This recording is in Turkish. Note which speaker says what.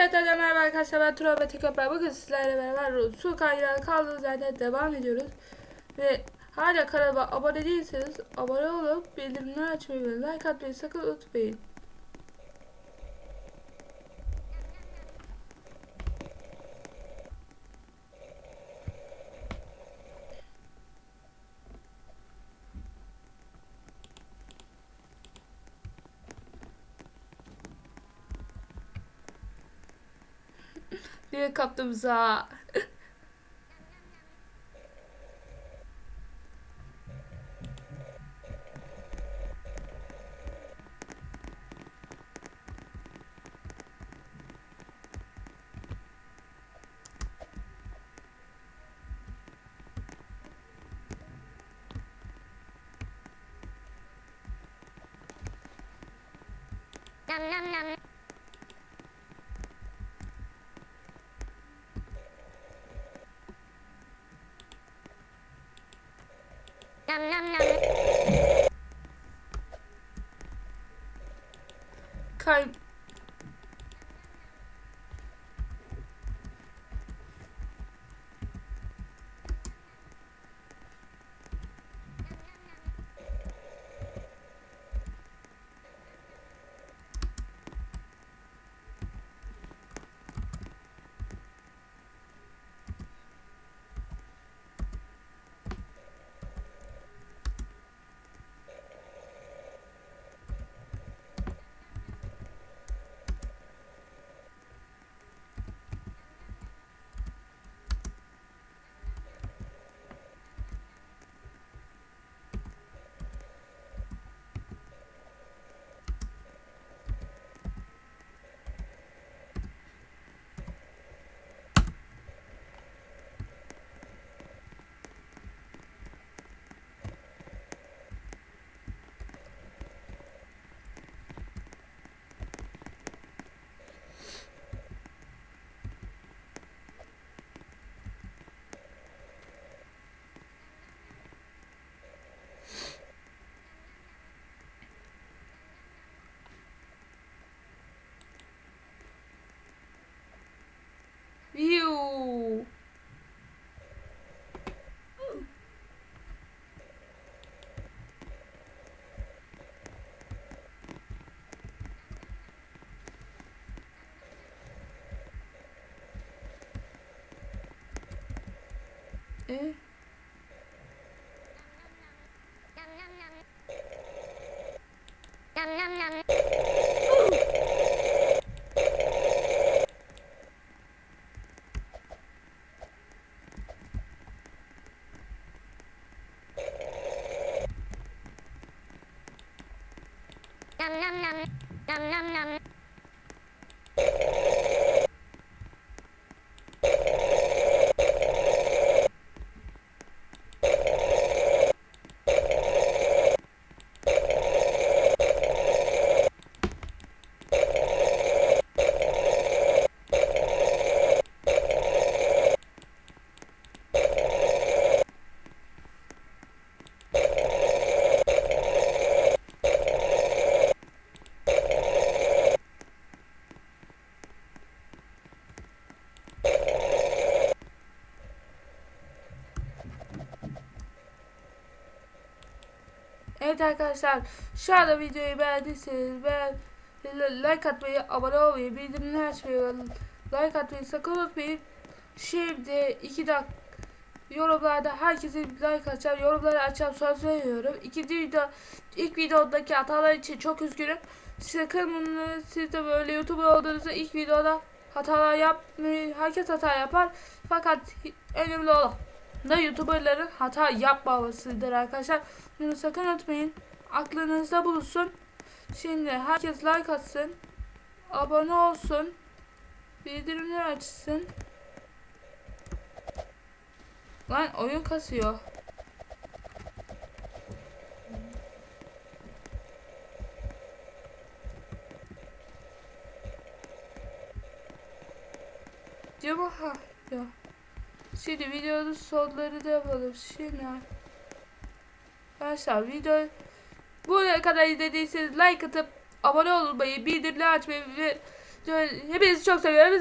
Speaker 1: Evet merhaba arkadaşlar ben Turan ve Teköper. Bugün sizlerle beraber su kaynağı kaldığımız yerden devam ediyoruz. Ve hala kanalıma abone değilseniz abone olup bildirimleri açmayı ve like atmayı sakın unutmayın. Diye kaptığımıza.
Speaker 2: Nom nom nom. Nom nom nom.
Speaker 1: Kay View. E? Eh?
Speaker 2: Nom nom nom. Nom nom nom. Nom nom nom. Nom nom nom.
Speaker 1: Evet arkadaşlar şu anda videoyu beğendiyseniz beğen, like atmayı, abone olmayı, bildirimleri açmayı like atmayı sakın unutmayın. Şimdi 2 dakika yorumlarda herkese like açar, yorumları açar söz veriyorum. İkinci video, ilk videodaki hatalar için çok üzgünüm. Sakın siz de böyle YouTuber olduğunuzda ilk videoda hatalar yapmayın. Herkes hata yapar. Fakat önemli olan da YouTuberların hata yapmamasıdır arkadaşlar. Bunu sakın unutmayın. Aklınızda bulunsun. Şimdi herkes like atsın. Abone olsun. Bildirimleri açsın. Lan oyun kasıyor. Mu? Ha, ya. Şimdi videonun sonları da yapalım. Şimdi arkadaşlar video buraya kadar izlediyseniz like atıp abone olmayı, bildirimleri açmayı ve Hepinizi çok seviyorum.